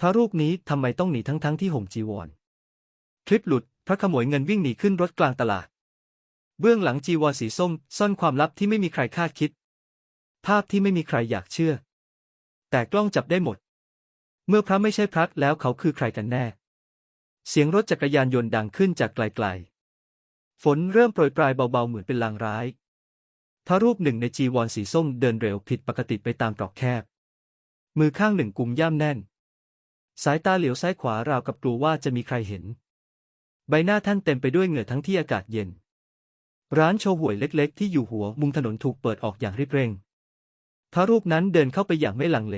พระรูปนี้ทำไมต้องหนีทั้งทั้งๆที่ห่มจีวร คลิปหลุด พระขโมยเงินวิ่งหนีขึ้นรถกลางตลาด เบื้องหลังจีวรสีส้ม ซ่อนความลับที่ไม่มีใครคาดคิด ภาพที่ไม่มีใครอยากเชื่อ แต่กล้องจับได้หมด เมื่อพระไม่ใช่พระแล้วเขาคือใครกันแน่ เสียงรถจักรยานยนต์ดังขึ้นจากไกลๆ ฝนเริ่มโปรยปลายเบาๆเหมือนเป็นลางร้าย พระรูปหนึ่งในจีวรสีส้มเดินเร็วผิดปกติไปตามตรอกแคบ มือข้างหนึ่งกุมย่ามแน่น สายตาเหลียวซ้ายขวาราวกับกลัวว่าจะมีใครเห็น ใบหน้าท่านเต็มไปด้วยเหงื่อทั้งที่อากาศเย็น ร้านโชห่วยเล็กๆ ที่อยู่หัวมุมถนนถูกเปิดออกอย่างรีบเร่ง พระรูปนั้นเดินเข้าไปอย่างไม่ลังเล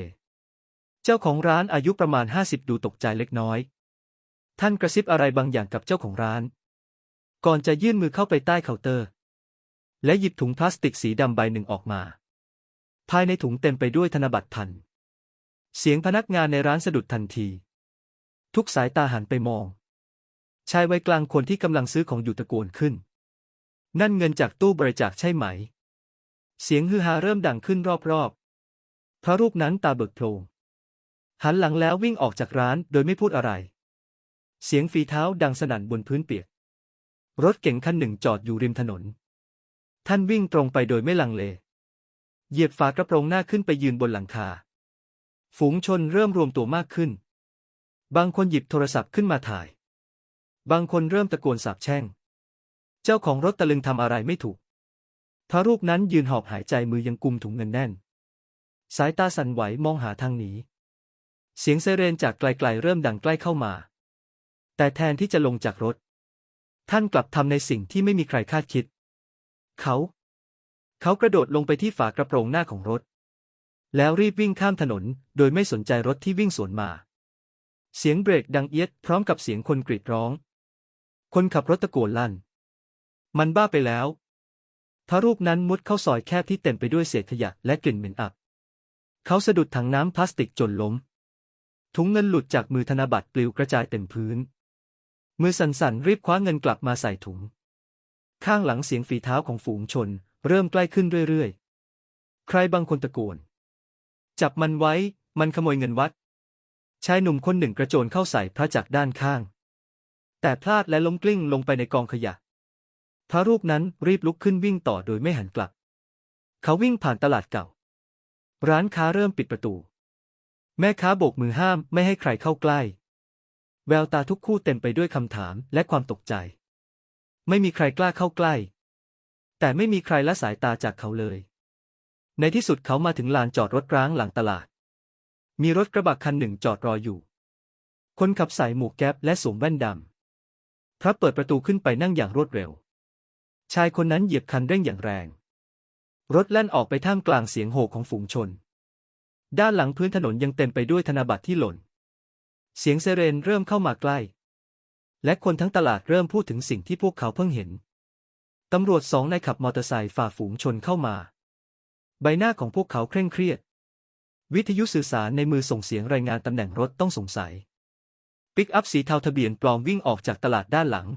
เจ้าของร้านอายุประมาณห้าสิบดูตกใจเล็กน้อย ท่านกระซิบอะไรบางอย่างกับเจ้าของร้าน ก่อนจะยื่นมือเข้าไปใต้เคาน์เตอร์ และหยิบถุงพลาสติกสีดำใบหนึ่งออกมา ภายในถุงเต็มไปด้วยธนบัตรพัน เสียงพนักงานในร้านสะดุดทันที ทุกสายตาหันไปมอง ชายวัยกลางคนที่กำลังซื้อของอยู่ตะโกนขึ้น นั่นเงินจากตู้บริจาคใช่ไหม เสียงฮือฮาเริ่มดังขึ้นรอบๆพระรูปนั้นตาเบิกโพลงหันหลังแล้ววิ่งออกจากร้านโดยไม่พูดอะไร เสียงฝีเท้าดังสนั่นบนพื้นเปียก รถเก๋งคันหนึ่งจอดอยู่ริมถนน ท่านวิ่งตรงไปโดยไม่ลังเล เหยียบฝากระโปรงหน้าขึ้นไปยืนบนหลังคา ฝูงชนเริ่มรวมตัวมากขึ้น บางคนหยิบโทรศัพท์ขึ้นมาถ่าย บางคนเริ่มตะโกนสาบแช่ง เจ้าของรถตะลึงทำอะไรไม่ถูกพระรูปนั้นยืนหอบหายใจมือยังกุมถุงเงินแน่น สายตาสั่นไหวมองหาทางหนี เสียงไซเรนจากไกลๆเริ่มดังใกล้เข้ามา แต่แทนที่จะลงจากรถ ท่านกลับทำในสิ่งที่ไม่มีใครคาดคิด เขา เขากระโดดลงไปที่ฝากระโปรงหน้าของรถ แล้วรีบวิ่งข้ามถนน โดยไม่สนใจรถที่วิ่งสวนมา เสียงเบรกดังเอียดพร้อมกับเสียงคนกรีดร้อง คนขับรถตะโกนลั่น มันบ้าไปแล้ว พระรูปนั้นมุดเข้าซอยแคบที่เต็มไปด้วยเศษขยะและกลิ่นเหม็นอับ เขาสะดุดถังน้ำพลาสติกจนล้ม ถุงเงินหลุดจากมือธนบัตรปลิวกระจายเต็มพื้น มือสั่นๆรีบคว้าเงินกลับมาใส่ถุง ข้างหลังเสียงฝีเท้าของฝูงชน เริ่มใกล้ขึ้นเรื่อยๆ ใครบางคนตะโกน จับมันไว้ มันขโมยเงินวัด ชายหนุ่มคนหนึ่งกระโจนเข้าใส่พระจากด้านข้าง แต่พลาดและล้มกลิ้งลงไปในกองขยะ พระรูปนั้นรีบลุกขึ้นวิ่งต่อโดยไม่หันกลับ เขาวิ่งผ่านตลาดเก่า ร้านค้าเริ่มปิดประตู แม่ค้าโบกมือห้ามไม่ให้ใครเข้าใกล้ แววตาทุกคู่เต็มไปด้วยคำถามและความตกใจ ไม่มีใครกล้าเข้าใกล้ แต่ไม่มีใครละสายตาจากเขาเลย ในที่สุดเขามาถึงลานจอดรถร้างหลังตลาด มีรถกระบะคันหนึ่งจอดรออยู่ คนขับใส่หมวกแก๊ปและสวมแว่นดำพระเปิดประตูขึ้นไปนั่งอย่างรวดเร็ว ชายคนนั้นเหยียบคันเร่งอย่างแรง รถแล่นออกไปท่ามกลางเสียงโห่ของฝูงชน ด้านหลังพื้นถนนยังเต็มไปด้วยธนบัตรที่หล่น เสียงไซเรนเริ่มเข้ามาใกล้ และคนทั้งตลาดเริ่มพูดถึงสิ่งที่พวกเขาเพิ่งเห็นตำรวจสองนายขับมอเตอร์ไซค์ฝ่าฝูงชนเข้ามา ใบหน้าของพวกเขาเคร่งเครียด วิทยุสื่อสารในมือส่งเสียงรายงานตำแหน่งรถต้องสงสัย ปิกอัพสีเทาทะเบียนปลอมวิ่งออกจากตลาดด้านหลัง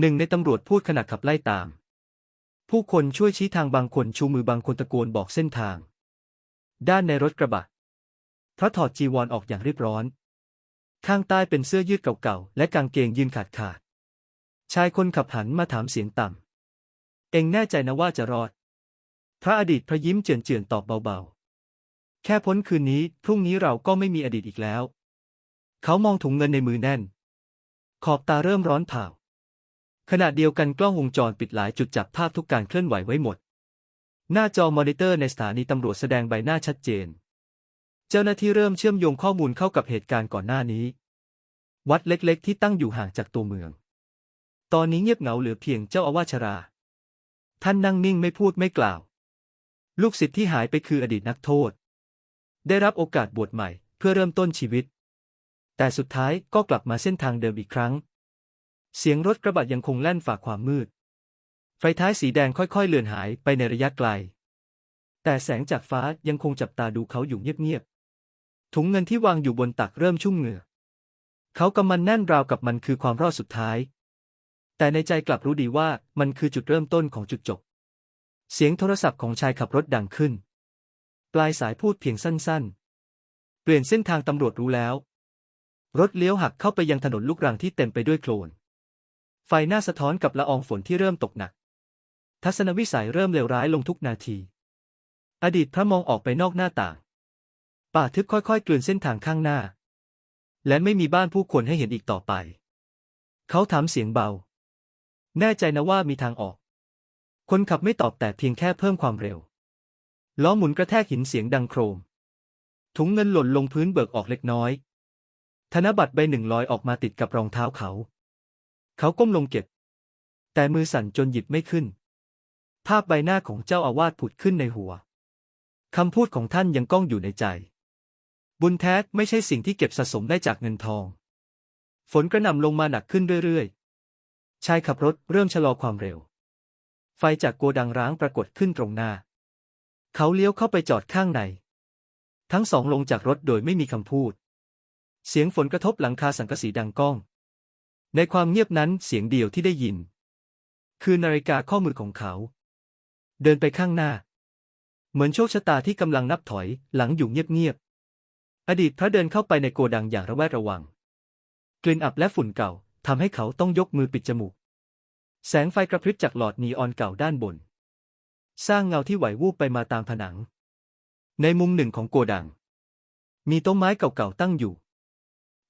หนึ่งในตำรวจพูดขณะขับไล่ตาม ผู้คนช่วยชี้ทางบางคนชูมือบางคนตะโกนบอกเส้นทาง ด้านในรถกระบะพระถอดจีวรออกอย่างรีบร้อน ข้างใต้เป็นเสื้อยืดเก่าๆ และกางเกงยืนขาดขาด ชายคนขับหันมาถามเสียงต่ำ เองแน่ใจนะว่าจะรอด พระอดีตพระยิ้มเจือนๆตอบเบาๆ แค่พ้นคืนนี้ พรุ่งนี้เราก็ไม่มีอดีตอีกแล้ว เขามองถุงเงินในมือแน่น ขอบตาเริ่มร้อนเผาขณะเดียวกันกล้องวงจรปิดหลายจุดจับภาพทุกการเคลื่อนไหวไว้หมด หน้าจอมอนิเตอร์ในสถานีตำรวจแสดงใบหน้าชัดเจน เจ้าหน้าที่เริ่มเชื่อมโยงข้อมูลเข้ากับเหตุการณ์ก่อนหน้านี้ วัดเล็กๆ ที่ตั้งอยู่ห่างจากตัวเมือง ตอนนี้เงียบเหงาเหลือเพียงเจ้าอาวาสชรา ท่านนั่งนิ่งไม่พูดไม่กล่าว ลูกศิษย์ที่หายไปคืออดีตนักโทษ ได้รับโอกาสบวชใหม่เพื่อเริ่มต้นชีวิต แต่สุดท้ายก็กลับมาเส้นทางเดิมอีกครั้ง เสียงรถกระบะยังคงแล่นฝ่าความมืด ไฟท้ายสีแดงค่อยๆ เลือนหายไปในระยะไกล แต่แสงจากฟ้ายังคงจับตาดูเขาอยู่เงียบๆ ถุงเงินที่วางอยู่บนตักเริ่มชุ่มเหงื่อ เขากำมันแน่นราวกับมันคือความรอดสุดท้าย แต่ในใจกลับรู้ดีว่ามันคือจุดเริ่มต้นของจุดจบ เสียงโทรศัพท์ของชายขับรถดังขึ้น ปลายสายพูดเพียงสั้นๆ เปลี่ยนเส้นทางตำรวจรู้แล้ว รถเลี้ยวหักเข้าไปยังถนนลูกรังที่เต็มไปด้วยโคลน ไฟหน้าสะท้อนกับละอองฝนที่เริ่มตกหนัก ทัศนวิสัยเริ่มเลวร้ายลงทุกนาที อดีตพระมองออกไปนอกหน้าต่าง ป่าทึบค่อยๆกลืนเส้นทางข้างหน้า และไม่มีบ้านผู้คนให้เห็นอีกต่อไป เขาถามเสียงเบา แน่ใจนะว่ามีทางออก คนขับไม่ตอบแต่เพียงแค่เพิ่มความเร็ว ล้อหมุนกระแทกหินเสียงดังโครม ถุงเงินหล่นลงพื้นเบิกออกเล็กน้อย ธนบัตรใบหนึ่งลอยออกมาติดกับรองเท้าเขา เขาก้มลงเก็บ แต่มือสั่นจนหยิบไม่ขึ้น ภาพใบหน้าของเจ้าอาวาสผุดขึ้นในหัว คำพูดของท่านยังก้องอยู่ในใจ บุญแท้ไม่ใช่สิ่งที่เก็บสะสมได้จากเงินทอง ฝนกระหน่ำลงมาหนักขึ้นเรื่อยๆ ชายขับรถเริ่มชะลอความเร็ว ไฟจากโกดังร้างปรากฏขึ้นตรงหน้า เขาเลี้ยวเข้าไปจอดข้างใน ทั้งสองลงจากรถโดยไม่มีคำพูด เสียงฝนกระทบหลังคาสังกะสีดังก้อง ในความเงียบนั้นเสียงเดียวที่ได้ยิน คือนาฬิกาข้อมือของเขา เดินไปข้างหน้า เหมือนโชคชะตาที่กำลังนับถอยหลังอยู่เงียบๆ อดีตพระเดินเข้าไปในโกดังอย่างระแวดระวัง กลิ่นอับและฝุ่นเก่าทำให้เขาต้องยกมือปิดจมูก แสงไฟกระพริบจากหลอดนีออนเก่าด้านบน สร้างเงาที่ไหววูบไปมาตามผนัง ในมุมหนึ่งของโกดัง มีโต๊ะไม้เก่าๆตั้งอยู่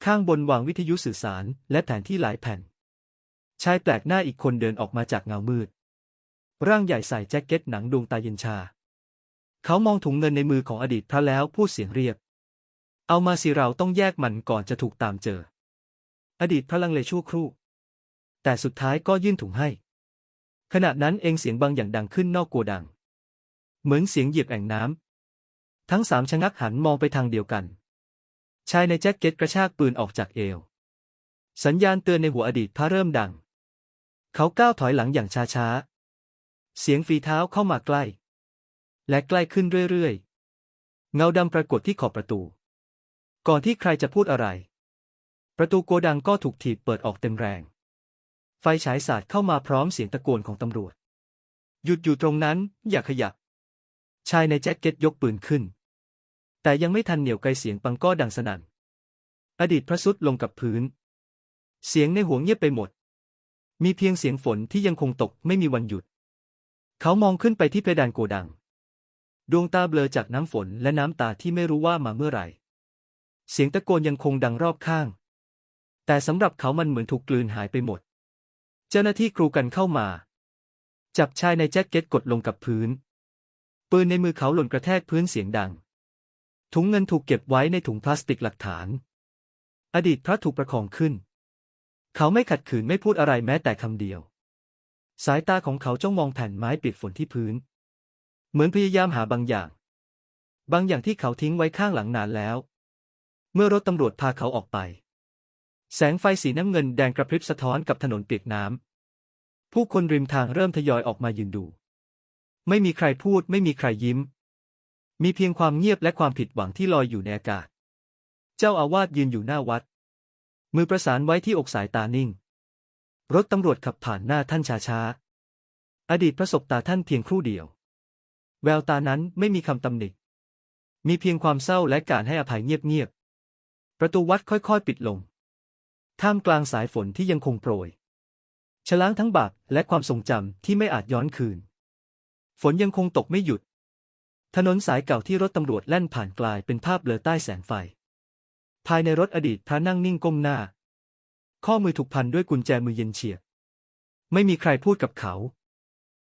ข้างบนวางวิทยุสื่อสารและแผนที่หลายแผ่น ชายแปลกหน้าอีกคนเดินออกมาจากเงามืด ร่างใหญ่ใส่แจ็คเก็ตหนังดวงตาเย็นชา เขามองถุงเงินในมือของอดีตพระแล้วพูดเสียงเรียบ เอามาสิเราต้องแยกมันก่อนจะถูกตามเจอ อดีตพระลังเลชั่วครู่ แต่สุดท้ายก็ยื่นถุงให้ ขณะนั้นเองเสียงบางอย่างดังขึ้นนอกโกดัง เหมือนเสียงเหยียบแอ่งน้ำ ทั้งสามชะงักหันมองไปทางเดียวกัน ชายในแจ็คเก็ตกระชากปืนออกจากเอว สัญญาณเตือนในหัวอดีตพระเริ่มดัง เขาก้าวถอยหลังอย่างช้าๆ เสียงฝีเท้าเข้ามาใกล้ และใกล้ขึ้นเรื่อยๆ เงาดำปรากฏที่ขอบประตู ก่อนที่ใครจะพูดอะไร ประตูโกดังก็ถูกถีบเปิดออกเต็มแรง ไฟฉายสาดเข้ามาพร้อมเสียงตะโกนของตำรวจ หยุดอยู่ตรงนั้น อย่าขยับ ชายในแจ็คเก็ตยกปืนขึ้น แต่ยังไม่ทันเหนี่ยวไกลเสียงปังก็ดังสนั่น อดีตพระสุดลงกับพื้น เสียงในหัวเงียบไปหมด มีเพียงเสียงฝนที่ยังคงตกไม่มีวันหยุด เขามองขึ้นไปที่เพดานโกดัง ดวงตาเบลอจากน้ำฝนและน้ำตาที่ไม่รู้ว่ามาเมื่อไหร่ เสียงตะโกนยังคงดังรอบข้าง แต่สำหรับเขามันเหมือนถูกกลืนหายไปหมด จ้าหน้าที่กรูกันเข้ามา จับชายในแจ็คเก็ตกดลงกับพื้น ปืนในมือเขาหล่นกระแทกพื้นเสียงดัง ถุงเงินถูกเก็บไว้ในถุงพลาสติกหลักฐาน อดีตพระถูกประคองขึ้น เขาไม่ขัดขืนไม่พูดอะไรแม้แต่คำเดียว สายตาของเขาจ้องมองแผ่นไม้ปียกฝนที่พื้น เหมือนพยายามหาบางอย่าง บางอย่างที่เขาทิ้งไว้ข้างหลังนานแล้ว เมื่อรถตำรวจพาเขาออกไป แสงไฟสีน้ำเงินแดงกระพริบสะท้อนกับถนนเปียกน้ำ ผู้คนริมทางเริ่มทยอยออกมายืนดู ไม่มีใครพูดไม่มีใครยิ้ม มีเพียงความเงียบและความผิดหวังที่ลอยอยู่ในอากาศ เจ้าอาวาสยืนอยู่หน้าวัด มือประสานไว้ที่อกสายตานิ่ง รถตำรวจขับผ่านหน้าท่านช้าๆ อดีตประสบตาท่านเพียงครู่เดียว แววตานั้นไม่มีคำตำหนิ มีเพียงความเศร้าและการให้อภัยเงียบๆ ประตูวัดค่อยๆ ปิดลง ท่ามกลางสายฝนที่ยังคงโปรยฉล้างทั้งบาปและความทรงจำที่ไม่อาจย้อนคืน ฝนยังคงตกไม่หยุด ถนนสายเก่าที่รถตำรวจแล่นผ่านกลายเป็นภาพเบลอใต้แสงไฟ ภายในรถอดีตพระนั่งนิ่งก้มหน้า ข้อมือถูกพันด้วยกุญแจมือเย็นเฉียบ ไม่มีใครพูดกับเขา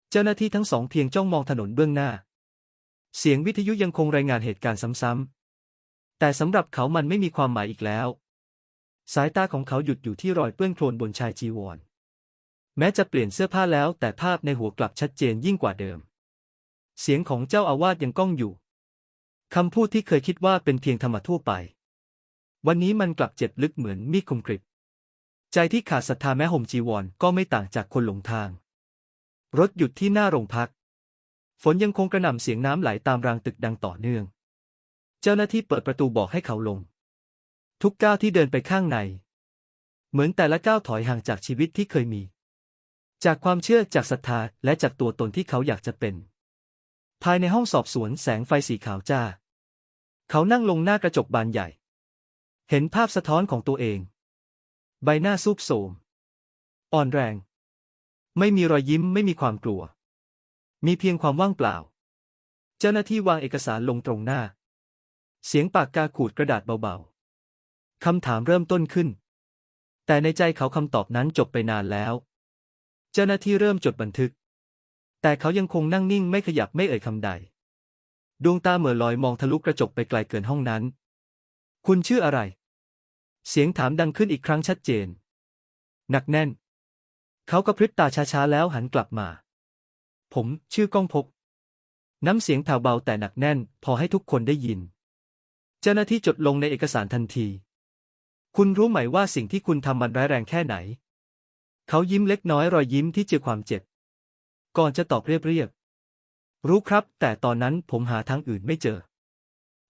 เจ้าหน้าที่ทั้งสองเพียงจ้องมองถนนเบื้องหน้า เสียงวิทยุยังคงรายงานเหตุการณ์ซ้ำๆแต่สำหรับเขามันไม่มีความหมายอีกแล้ว สายตาของเขาหยุดอยู่ที่รอยเปื้อนโคลนบนชายจีวร แม้จะเปลี่ยนเสื้อผ้าแล้วแต่ภาพในหัวกลับชัดเจนยิ่งกว่าเดิม เสียงของเจ้าอาวาสยังก้องอยู่คำพูดที่เคยคิดว่าเป็นเพียงธรรมะทั่วไป วันนี้มันกลับเจ็บลึกเหมือนมีดคมกริบ ใจที่ขาดศรัทธาแม้ห่มจีวรก็ไม่ต่างจากคนหลงทาง รถหยุดที่หน้าโรงพัก ฝนยังคงกระหน่ำเสียงน้ำไหลตามรางตึกดังต่อเนื่อง เจ้าหน้าที่เปิดประตูบอกให้เขาลง ทุกก้าวที่เดินไปข้างใน เหมือนแต่ละก้าวถอยห่างจากชีวิตที่เคยมี จากความเชื่อจากศรัทธาและจากตัวตนที่เขาอยากจะเป็น ภายในห้องสอบสวนแสงไฟสีขาวจ้า เขานั่งลงหน้ากระจกบานใหญ่ เห็นภาพสะท้อนของตัวเอง ใบหน้าซุบโสมอ่อนแรง ไม่มีรอยยิ้มไม่มีความกลัว มีเพียงความว่างเปล่า เจ้าหน้าที่วางเอกสารลงตรงหน้า เสียงปากกาขูดกระดาษเบาๆ คำถามเริ่มต้นขึ้น แต่ในใจเขาคำตอบนั้นจบไปนานแล้ว เจ้าหน้าที่เริ่มจดบันทึก แต่เขายังคงนั่งนิ่งไม่ขยับไม่เอ่ยคำใด ดวงตาเหม่อลอยมองทะลุกระจกไปไกลเกินห้องนั้น คุณชื่ออะไร เสียงถามดังขึ้นอีกครั้งชัดเจน หนักแน่น เขากระพริบตาช้าๆแล้วหันกลับมา ผมชื่อก้องพบน้ำเสียงแผ่วเบาแต่หนักแน่น พอให้ทุกคนได้ยิน เจ้าหน้าที่จดลงในเอกสารทันที คุณรู้ไหมว่าสิ่งที่คุณทำมันร้ายแรงแค่ไหน เขายิ้มเล็กน้อยรอยยิ้มที่เจือความเจ็บ ก่อนจะตอบเรียบๆ รู้ครับ แต่ตอนนั้นผมหาทางอื่นไม่เจอ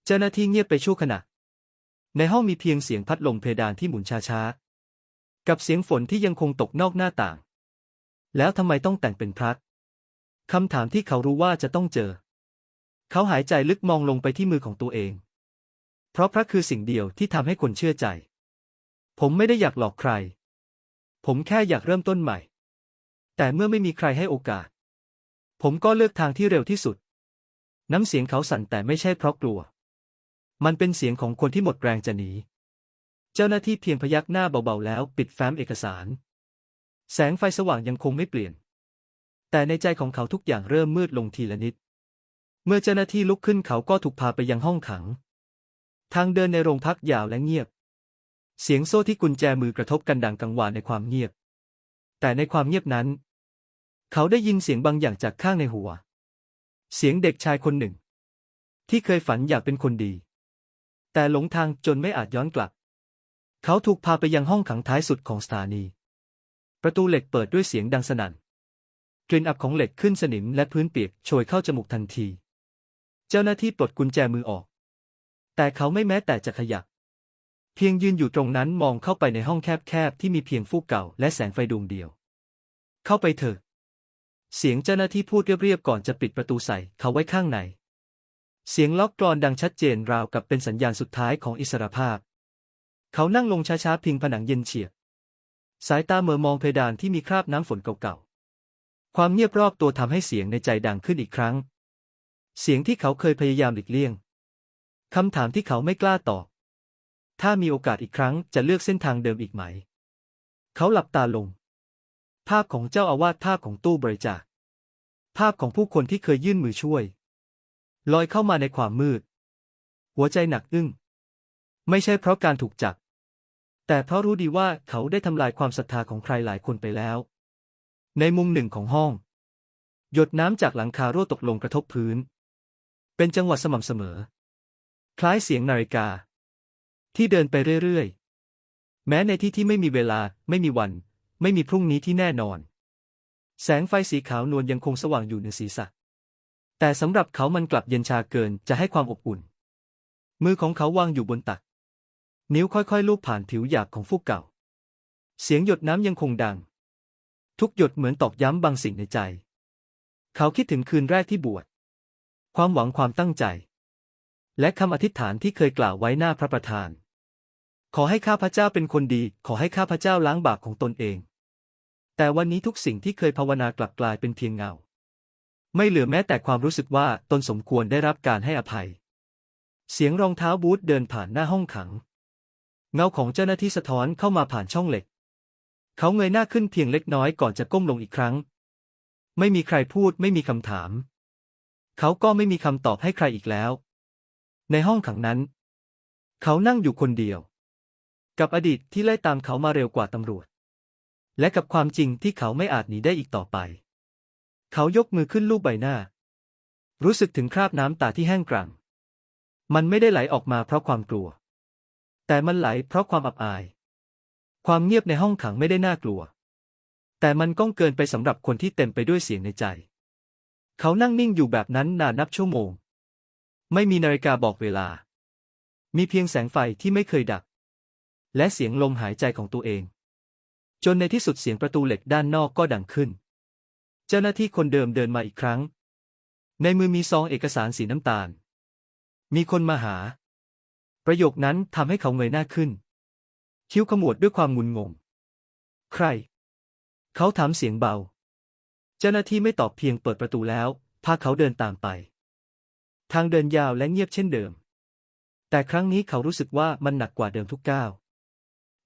เจ้าหน้าที่เงียบไปชั่วขณะ ในห้องมีเพียงเสียงพัดลมเพดานที่หมุนช้าๆ กับเสียงฝนที่ยังคงตกนอกหน้าต่าง แล้วทำไมต้องแต่งเป็นพระคำถามที่เขารู้ว่าจะต้องเจอ เขาหายใจลึกมองลงไปที่มือของตัวเอง เพราะพระคือสิ่งเดียวที่ทำให้คนเชื่อใจ ผมไม่ได้อยากหลอกใคร ผมแค่อยากเริ่มต้นใหม่ แต่เมื่อไม่มีใครให้โอกาส ผมก็เลือกทางที่เร็วที่สุด น้ำเสียงเขาสั่นแต่ไม่ใช่เพราะกลัว มันเป็นเสียงของคนที่หมดแรงจะหนี เจ้าหน้าที่เพียงพยักหน้าเบาๆแล้วปิดแฟ้มเอกสาร แสงไฟสว่างยังคงไม่เปลี่ยน แต่ในใจของเขาทุกอย่างเริ่มมืดลงทีละนิด เมื่อเจ้าหน้าที่ลุกขึ้นเขาก็ถูกพาไปยังห้องขัง ทางเดินในโรงพักยาวและเงียบ เสียงโซ่ที่กุญแจมือกระทบกันดังกังวานในความเงียบ แต่ในความเงียบนั้น เขาได้ยินเสียงบางอย่างจากข้างในหัว เสียงเด็กชายคนหนึ่ง ที่เคยฝันอยากเป็นคนดี แต่หลงทางจนไม่อาจย้อนกลับ เขาถูกพาไปยังห้องขังท้ายสุดของสถานี ประตูเหล็กเปิดด้วยเสียงดังสนั่น กลิ่นอับของเหล็กขึ้นสนิมและพื้นเปียกโชยเข้าจมูกทันที เจ้าหน้าที่ปลดกุญแจมือออก แต่เขาไม่แม้แต่จะขยับ เพียงยืนอยู่ตรงนั้นมองเข้าไปในห้องแคบๆที่มีเพียงฟูกเก่าและแสงไฟดวงเดียว เข้าไปเถอะ เสียงเจ้าหน้าที่พูดเรียบๆก่อนจะปิดประตูใส่เขาไว้ข้างใน เสียงล็อกกรอนดังชัดเจนราวกับเป็นสัญญาณสุดท้ายของอิสรภาพ เขานั่งลงช้าๆพิงผนังเย็นเฉียบ สายตาเมื่อมองเพดานที่มีคราบน้ำฝนเก่าๆ ความเงียบรอบตัวทำให้เสียงในใจดังขึ้นอีกครั้ง เสียงที่เขาเคยพยายามหลีกเลี่ยงคำถามที่เขาไม่กล้าตอบ ถ้ามีโอกาสอีกครั้งจะเลือกเส้นทางเดิมอีกไหม เขาหลับตาลง ภาพของเจ้าอาวาสภาพของตู้บริจาค ภาพของผู้คนที่เคยยื่นมือช่วย ลอยเข้ามาในความมืด หัวใจหนักอึ้ง ไม่ใช่เพราะการถูกจับ แต่เพราะรู้ดีว่าเขาได้ทำลายความศรัทธาของใครหลายคนไปแล้ว ในมุมหนึ่งของห้อง หยดน้ำจากหลังคารั่วตกลงกระทบพื้น เป็นจังหวะสม่ำเสมอ คล้ายเสียงนาฬิกา ที่เดินไปเรื่อยๆ แม้ในที่ที่ไม่มีเวลา ไม่มีวัน ไม่มีพรุ่งนี้ที่แน่นอน แสงไฟสีขาวนวลยังคงสว่างอยู่เหนือศีรษะ แต่สำหรับเขามันกลับเย็นชาเกินจะให้ความอบอุ่น มือของเขาวางอยู่บนตัก นิ้วค่อยๆ ลูบผ่านผิวหยาบของฟูกเก่า เสียงหยดน้ำยังคงดัง ทุกหยดเหมือนตอกย้ำบางสิ่งในใจ เขาคิดถึงคืนแรกที่บวช ความหวังความตั้งใจ และคำอธิษฐานที่เคยกล่าวไว้หน้าพระประธาน ขอให้ข้าพเจ้าเป็นคนดี ขอให้ข้าพเจ้าล้างบาปของตนเอง แต่วันนี้ทุกสิ่งที่เคยภาวนากลับกลายเป็นเพียงเงา ไม่เหลือแม้แต่ความรู้สึกว่าตนสมควรได้รับการให้อภัย เสียงรองเท้าบูทเดินผ่านหน้าห้องขัง เงาของเจ้าหน้าที่สะท้อนเข้ามาผ่านช่องเหล็ก เขาเงยหน้าขึ้นเพียงเล็กน้อยก่อนจะก้มลงอีกครั้ง ไม่มีใครพูดไม่มีคำถาม เขาก็ไม่มีคำตอบให้ใครอีกแล้ว ในห้องขังนั้น เขานั่งอยู่คนเดียว กับอดีตที่ไล่ตามเขามาเร็วกว่าตำรวจ และกับความจริงที่เขาไม่อาจหนีได้อีกต่อไป เขายกมือขึ้นลูบใบหน้า รู้สึกถึงคราบน้ำตาที่แห้งกรัง มันไม่ได้ไหลออกมาเพราะความกลัว แต่มันไหลเพราะความอับอาย ความเงียบในห้องขังไม่ได้น่ากลัว แต่มันก้องเกินไปสำหรับคนที่เต็มไปด้วยเสียงในใจ เขานั่งนิ่งอยู่แบบนั้นนานนับชั่วโมง ไม่มีนาฬิกาบอกเวลา มีเพียงแสงไฟที่ไม่เคยดับ และเสียงลมหายใจของตัวเอง จนในที่สุดเสียงประตูเหล็กด้านนอกก็ดังขึ้น เจ้าหน้าที่คนเดิมเดินมาอีกครั้ง ในมือมีซองเอกสารสีน้ำตาล มีคนมาหา ประโยคนั้นทำให้เขาเงยหน้าขึ้น คิ้วขมวดด้วยความงุนงง ใคร เขาถามเสียงเบา เจ้าหน้าที่ไม่ตอบเพียงเปิดประตูแล้วพาเขาเดินตามไป ทางเดินยาวและเงียบเช่นเดิม แต่ครั้งนี้เขารู้สึกว่ามันหนักกว่าเดิมทุกก้าว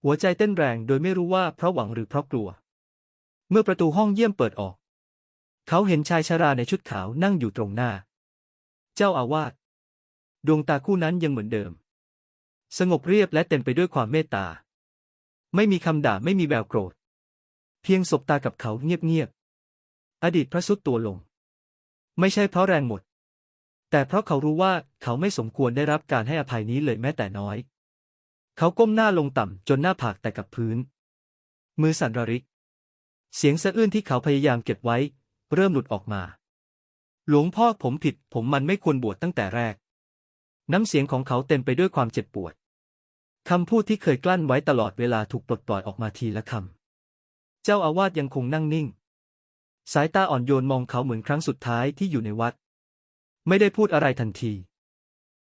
หัวใจเต้นแรงโดยไม่รู้ว่าเพราะหวังหรือเพราะกลัว เมื่อประตูห้องเยี่ยมเปิดออก เขาเห็นชายชราในชุดขาวนั่งอยู่ตรงหน้า เจ้าอาวาสดวงตาคู่นั้นยังเหมือนเดิม สงบเรียบและเต็มไปด้วยความเมตตา ไม่มีคำด่าไม่มีแววโกรธ เพียงสบตากับเขาเงียบๆ อดีตพระสุดตัวลง ไม่ใช่เพราะแรงหมด แต่เพราะเขารู้ว่าเขาไม่สมควรได้รับการให้อภัยนี้เลยแม้แต่น้อย เขาก้มหน้าลงต่ำจนหน้าผากแตะกับพื้น มือสั่นระริก เสียงสะอื้นที่เขาพยายามเก็บไว้ เริ่มหลุดออกมา หลวงพ่อผมผิด ผมมันไม่ควรบวชตั้งแต่แรก น้ำเสียงของเขาเต็มไปด้วยความเจ็บปวดคำพูดที่เคยกลั้นไว้ตลอดเวลาถูกปลดปล่อยออกมาทีละคำ เจ้าอาวาสยังคงนั่งนิ่ง สายตาอ่อนโยนมองเขาเหมือนครั้งสุดท้ายที่อยู่ในวัด ไม่ได้พูดอะไรทันที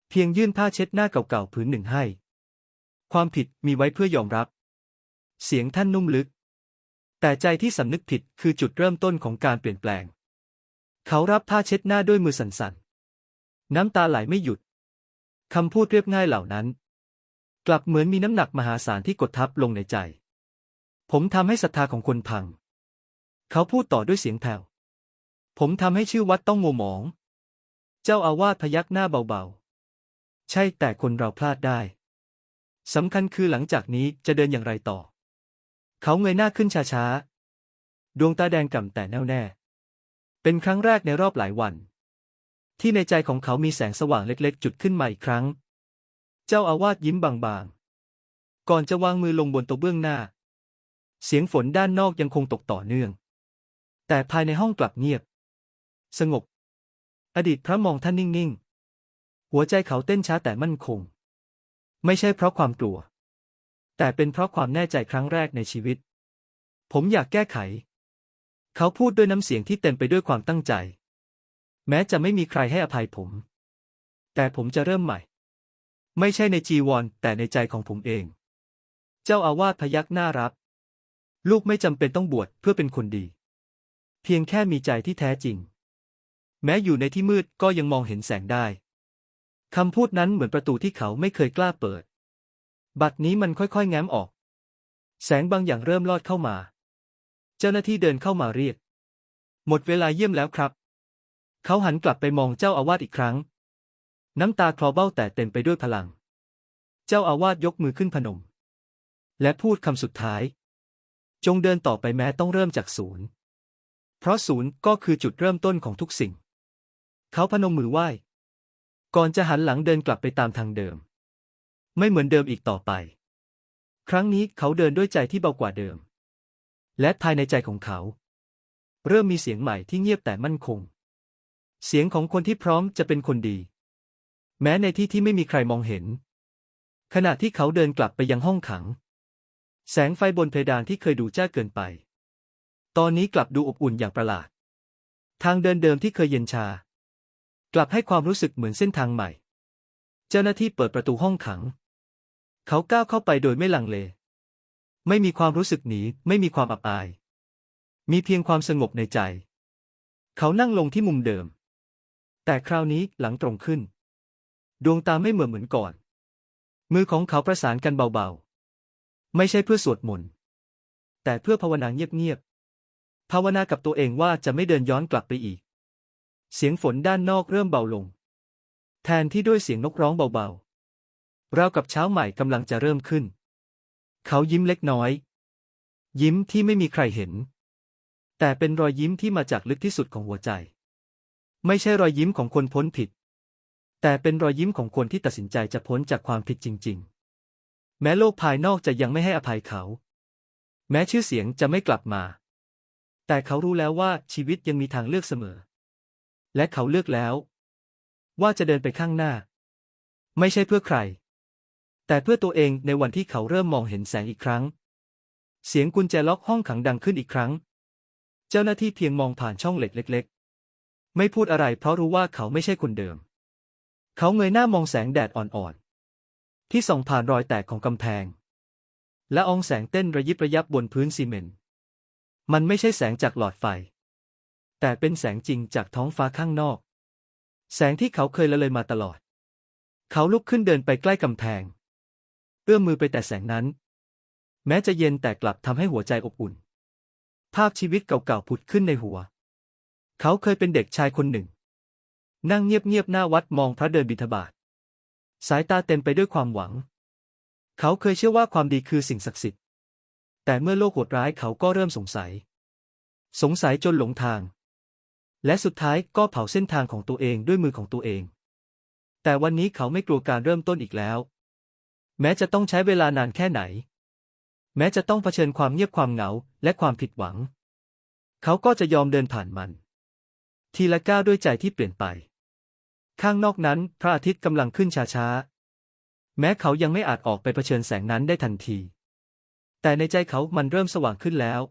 เพียงยื่นผ้าเช็ดหน้าเก่าๆผืนหนึ่งให้ ความผิดมีไว้เพื่อยอมรับ เสียงท่านนุ่มลึก แต่ใจที่สำนึกผิดคือจุดเริ่มต้นของการเปลี่ยนแปลง เขารับผ้าเช็ดหน้าด้วยมือสั่นๆ น้ำตาไหลไม่หยุด คำพูดเรียบง่ายเหล่านั้น กลับเหมือนมีน้ำหนักมหาศาลที่กดทับลงในใจ ผมทำให้ศรัทธาของคนพัง เขาพูดต่อด้วยเสียงแผ่ว ผมทำให้ชื่อวัดต้องโมหมอง เจ้าอาวาสพยักหน้าเบาๆ ใช่แต่คนเราพลาดได้ สำคัญคือหลังจากนี้จะเดินอย่างไรต่อ เขาเงยหน้าขึ้นช้าๆ ดวงตาแดงก่ำแต่แน่วแน่ เป็นครั้งแรกในรอบหลายวัน ที่ในใจของเขามีแสงสว่างเล็กๆ จุดขึ้นมาอีกครั้ง เจ้าอาวาสยิ้มบางๆ ก่อนจะวางมือลงบนโต๊ะเบื้องหน้า เสียงฝนด้านนอกยังคงตกต่อเนื่อง แต่ภายในห้องกลับเงียบ สงบ อดีตพระมองท่านนิ่งๆ หัวใจเขาเต้นช้าแต่มั่นคง ไม่ใช่เพราะความกลัว แต่เป็นเพราะความแน่ใจครั้งแรกในชีวิต ผมอยากแก้ไข เขาพูดด้วยน้ำเสียงที่เต็มไปด้วยความตั้งใจ แม้จะไม่มีใครให้อภัยผม แต่ผมจะเริ่มใหม่ ไม่ใช่ในจีวรแต่ในใจของผมเอง เจ้าอาวาสพยักหน้ารับ ลูกไม่จำเป็นต้องบวชเพื่อเป็นคนดี เพียงแค่มีใจที่แท้จริง แม้อยู่ในที่มืดก็ยังมองเห็นแสงได้ คำพูดนั้นเหมือนประตูที่เขาไม่เคยกล้าเปิด บัดนี้มันค่อยๆ แง้มออก แสงบางอย่างเริ่มลอดเข้ามา เจ้าหน้าที่เดินเข้ามาเรียก หมดเวลาเยี่ยมแล้วครับ เขาหันกลับไปมองเจ้าอาวาสอีกครั้ง น้ำตาคลอเบ้าแต่เต็มไปด้วยพลัง เจ้าอาวาสยกมือขึ้นพนม และพูดคำสุดท้าย จงเดินต่อไปแม้ต้องเริ่มจากศูนย์ เพราะศูนย์ก็คือจุดเริ่มต้นของทุกสิ่ง เขาพนมมือไหว้ ก่อนจะหันหลังเดินกลับไปตามทางเดิม ไม่เหมือนเดิมอีกต่อไป ครั้งนี้เขาเดินด้วยใจที่เบากว่าเดิม และภายในใจของเขา เริ่มมีเสียงใหม่ที่เงียบแต่มั่นคง เสียงของคนที่พร้อมจะเป็นคนดี แม้ในที่ที่ไม่มีใครมองเห็น ขณะที่เขาเดินกลับไปยังห้องขัง แสงไฟบนเพดานที่เคยดูจ้าเกินไป ตอนนี้กลับดูอบอุ่นอย่างประหลาด ทางเดินเดิมที่เคยเย็นชา กลับให้ความรู้สึกเหมือนเส้นทางใหม่ เจ้าหน้าที่เปิดประตูห้องขัง เขาก้าวเข้าไปโดยไม่ลังเล ไม่มีความรู้สึกหนี ไม่มีความอับอาย มีเพียงความสงบในใจ เขานั่งลงที่มุมเดิม แต่คราวนี้หลังตรงขึ้น ดวงตาไม่เหมือนเหมือนก่อน มือของเขาประสานกันเบาๆ ไม่ใช่เพื่อสวดมนต์ แต่เพื่อภาวนาเงียบๆ ภาวนากับตัวเองว่าจะไม่เดินย้อนกลับไปอีก เสียงฝนด้านนอกเริ่มเบาลง แทนที่ด้วยเสียงนกร้องเบาๆราวกับเช้าใหม่กำลังจะเริ่มขึ้น เขายิ้มเล็กน้อย ยิ้มที่ไม่มีใครเห็น แต่เป็นรอยยิ้มที่มาจากลึกที่สุดของหัวใจ ไม่ใช่รอยยิ้มของคนพ้นผิด แต่เป็นรอยยิ้มของคนที่ตัดสินใจจะพ้นจากความผิดจริง ๆ แม้โลกภายนอกจะยังไม่ให้อภัยเขา แม้ชื่อเสียงจะไม่กลับมา แต่เขารู้แล้วว่าชีวิตยังมีทางเลือกเสมอ และเขาเลือกแล้ว ว่าจะเดินไปข้างหน้า ไม่ใช่เพื่อใคร แต่เพื่อตัวเองในวันที่เขาเริ่มมองเห็นแสงอีกครั้ง เสียงกุญแจล็อกห้องขังดังขึ้นอีกครั้ง เจ้าหน้าที่เพียงมองผ่านช่องเหล็กเล็ก ๆ ไม่พูดอะไรเพราะรู้ว่าเขาไม่ใช่คนเดิม เขาเงยหน้ามองแสงแดดอ่อนๆ ที่ส่องผ่านรอยแตกของกำแพง และอองแสงเต้นระยิบระยับบนพื้นซีเมนต์มันไม่ใช่แสงจากหลอดไฟ แต่เป็นแสงจริงจากท้องฟ้าข้างนอก แสงที่เขาเคยละเลยมาตลอด เขาลุกขึ้นเดินไปใกล้กำแพง เอื้อมมือไปแต่แสงนั้น แม้จะเย็นแต่กลับทำให้หัวใจอบอุ่น ภาพชีวิตเก่าๆผุดขึ้นในหัว เขาเคยเป็นเด็กชายคนหนึ่ง นั่งเงียบๆหน้าวัดมองพระเดินบิณฑบาตสายตาเต็มไปด้วยความหวัง เขาเคยเชื่อว่าความดีคือสิ่งศักดิ์สิทธิ์ แต่เมื่อโลกโหดร้ายเขาก็เริ่มสงสัย สงสัยจนหลงทาง และสุดท้ายก็เผาเส้นทางของตัวเองด้วยมือของตัวเอง แต่วันนี้เขาไม่กลัวการเริ่มต้นอีกแล้ว แม้จะต้องใช้เวลานานแค่ไหน แม้จะต้องเผชิญความเงียบความเหงาและความผิดหวัง เขาก็จะยอมเดินผ่านมัน ทีละก้าวด้วยใจที่เปลี่ยนไป ข้างนอกนั้นพระอาทิตย์กำลังขึ้นช้าๆ แม้เขายังไม่อาจออกไปเผชิญแสงนั้นได้ทันที แต่ในใจเขามันเริ่มสว่างขึ้นแล้ว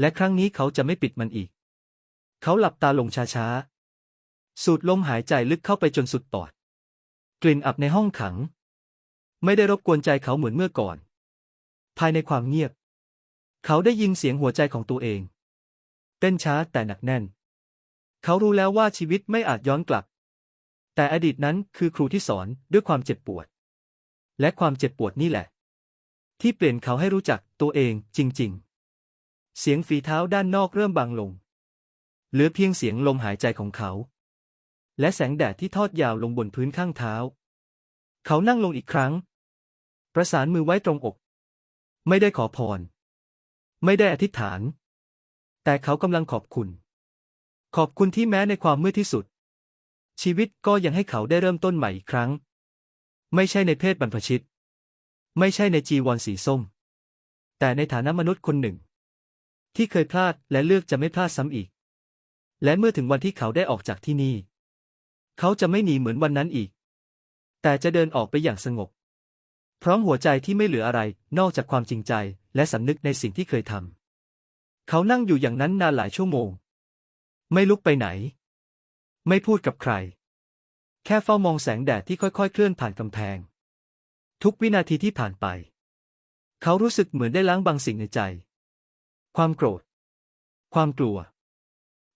และครั้งนี้เขาจะไม่ปิดมันอีก เขาหลับตาลงช้าๆ สูดลมหายใจลึกเข้าไปจนสุดปอด กลิ่นอับในห้องขัง ไม่ได้รบกวนใจเขาเหมือนเมื่อก่อน ภายในความเงียบ เขาได้ยินเสียงหัวใจของตัวเอง เต้นช้าแต่หนักแน่น เขารู้แล้วว่าชีวิตไม่อาจย้อนกลับ แต่อดีตนั้นคือครูที่สอนด้วยความเจ็บปวด และความเจ็บปวดนี่แหละ ที่เปลี่ยนเขาให้รู้จักตัวเองจริง ๆ เสียงฝีเท้าด้านนอกเริ่มบางลง เหลือเพียงเสียงลมหายใจของเขา และแสงแดดที่ทอดยาวลงบนพื้นข้างเท้า เขานั่งลงอีกครั้ง ประสานมือไว้ตรงอก ไม่ได้ขอพร ไม่ได้อธิษฐาน แต่เขากำลังขอบคุณ ขอบคุณที่แม้ในความมืดที่สุด ชีวิตก็ยังให้เขาได้เริ่มต้นใหม่อีกครั้ง ไม่ใช่ในเพศบรรพชิต ไม่ใช่ในจีวรสีส้ม แต่ในฐานะมนุษย์คนหนึ่ง ที่เคยพลาดและเลือกจะไม่พลาดซ้ำอีก และเมื่อถึงวันที่เขาได้ออกจากที่นี่ เขาจะไม่หนีเหมือนวันนั้นอีก แต่จะเดินออกไปอย่างสงบ พร้อมหัวใจที่ไม่เหลืออะไรนอกจากความจริงใจและสำนึกในสิ่งที่เคยทำ เขานั่งอยู่อย่างนั้นนานหลายชั่วโมง ไม่ลุกไปไหน ไม่พูดกับใคร แค่เฝ้ามองแสงแดดที่ค่อยๆ เคลื่อนผ่านกำแพง ทุกวินาทีที่ผ่านไป เขารู้สึกเหมือนได้ล้างบางสิ่งในใจ ความโกรธ ความกลัว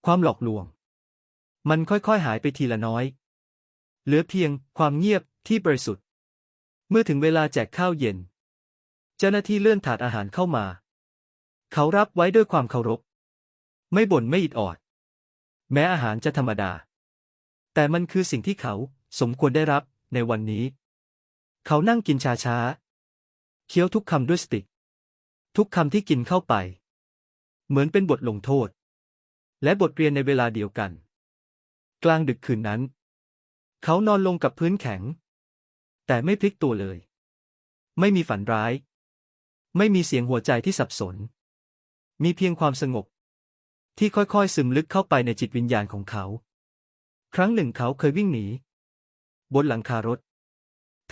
ความหลอกลวง มันค่อยๆหายไปทีละน้อย เหลือเพียงความเงียบที่บริสุทธิ์ เมื่อถึงเวลาแจกข้าวเย็น เจ้าหน้าที่เลื่อนถาดอาหารเข้ามา เขารับไว้ด้วยความเคารพ ไม่บ่นไม่อิดออด แม้อาหารจะธรรมดา แต่มันคือสิ่งที่เขาสมควรได้รับในวันนี้ เขานั่งกินชาช้าๆเคี้ยวทุกคำด้วยสติ ทุกคำที่กินเข้าไป เหมือนเป็นบทลงโทษ และบทเรียนในเวลาเดียวกัน กลางดึกคืนนั้น เขานอนลงกับพื้นแข็ง แต่ไม่พลิกตัวเลย ไม่มีฝันร้าย ไม่มีเสียงหัวใจที่สับสน มีเพียงความสงบ ที่ค่อยๆซึมลึกเข้าไปในจิตวิญญาณของเขา ครั้งหนึ่งเขาเคยวิ่งหนี บนหลังคารถ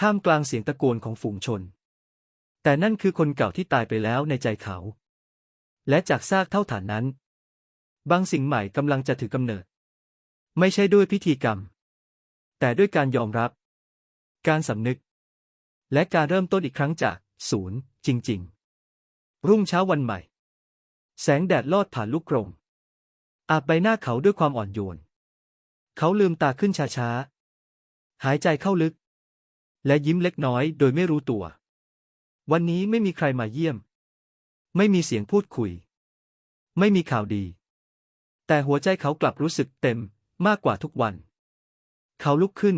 ท่ามกลางเสียงตะโกนของฝูงชน แต่นั่นคือคนเก่าที่ตายไปแล้วในใจเขา และจากซากเท่าฐานนั้น บางสิ่งใหม่กำลังจะถือกำเนิด ไม่ใช่ด้วยพิธีกรรม แต่ด้วยการยอมรับ การสำนึก และการเริ่มต้นอีกครั้งจากศูนย์จริง ๆ รุ่งเช้าวันใหม่ แสงแดดลอดผ่านลูกกรงอาบใบหน้าเขาด้วยความอ่อนโยน เขาลืมตาขึ้นช้าๆ หายใจเข้าลึก และยิ้มเล็กน้อยโดยไม่รู้ตัว วันนี้ไม่มีใครมาเยี่ยม ไม่มีเสียงพูดคุย ไม่มีข่าวดี แต่หัวใจเขากลับรู้สึกเต็มมากกว่าทุกวัน เขาลุกขึ้น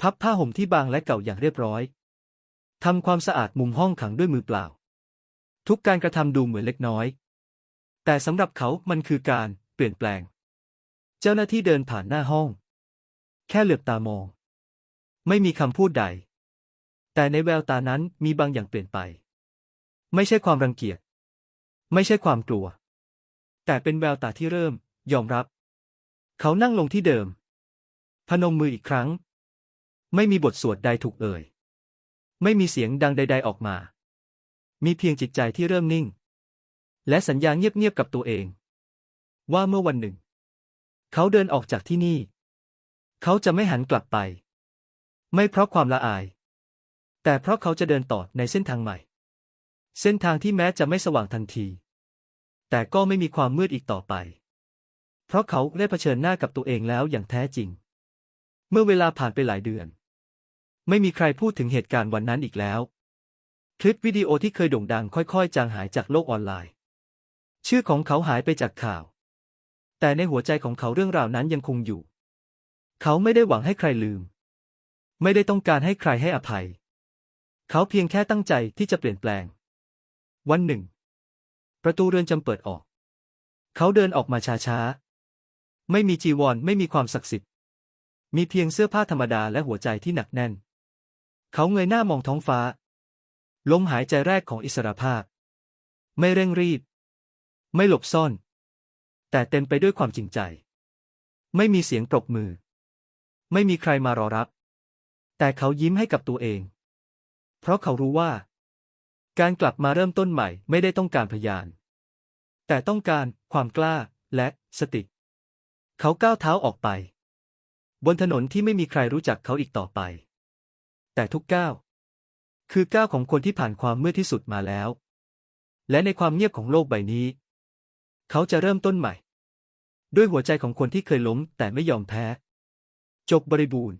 พับผ้าห่มที่บางและเก่าอย่างเรียบร้อยทำความสะอาดมุมห้องขังด้วยมือเปล่า ทุกการกระทำดูเหมือนเล็กน้อย แต่สำหรับเขามันคือการเปลี่ยนแปลง เจ้าหน้าที่เดินผ่านหน้าห้อง แค่เหลือบตามอง ไม่มีคำพูดใด แต่ในแววตานั้นมีบางอย่างเปลี่ยนไป ไม่ใช่ความรังเกียจ ไม่ใช่ความกลัว แต่เป็นแววตาที่เริ่ม ยอมรับ เขานั่งลงที่เดิม พนมมืออีกครั้ง ไม่มีบทสวดใดถูกเอ่ย ไม่มีเสียงดังใด ๆออกมา มีเพียงจิตใจที่เริ่มนิ่ง และสัญญาเงียบๆกับตัวเอง ว่าเมื่อวันหนึ่ง เขาเดินออกจากที่นี่ เขาจะไม่หันกลับไป ไม่เพราะความละอาย แต่เพราะเขาจะเดินต่อในเส้นทางใหม่ เส้นทางที่แม้จะไม่สว่างทันที แต่ก็ไม่มีความมืดอีกต่อไป เพราะเขาได้เผชิญหน้ากับตัวเองแล้วอย่างแท้จริง เมื่อเวลาผ่านไปหลายเดือน ไม่มีใครพูดถึงเหตุการณ์วันนั้นอีกแล้ว คลิปวิดีโอที่เคยโด่งดังค่อยๆ จางหายจากโลกออนไลน์ ชื่อของเขาหายไปจากข่าว แต่ในหัวใจของเขาเรื่องราวนั้นยังคงอยู่ เขาไม่ได้หวังให้ใครลืม ไม่ได้ต้องการให้ใครให้อภัย เขาเพียงแค่ตั้งใจที่จะเปลี่ยนแปลง วันหนึ่ง ประตูเรือนจำเปิดออก เขาเดินออกมาช้าๆ ไม่มีจีวรไม่มีความศักดิ์สิทธิ์ มีเพียงเสื้อผ้าธรรมดาและหัวใจที่หนักแน่น เขาเงยหน้ามองท้องฟ้า ลมหายใจแรกของอิสรภาพ ไม่เร่งรีบ ไม่หลบซ่อน แต่เต็มไปด้วยความจริงใจ ไม่มีเสียงปรบมือ ไม่มีใครมารอรับ แต่เขายิ้มให้กับตัวเอง เพราะเขารู้ว่า การกลับมาเริ่มต้นใหม่ไม่ได้ต้องการพยาน แต่ต้องการความกล้าและสติ เขาก้าวเท้าออกไป บนถนนที่ไม่มีใครรู้จักเขาอีกต่อไป แต่ทุกก้าวคือก้าวของคนที่ผ่านความมืดที่สุดมาแล้ว และในความเงียบของโลกใบนี้ เขาจะเริ่มต้นใหม่ ด้วยหัวใจของคนที่เคยล้มแต่ไม่ยอมแพ้ จบบริบูรณ์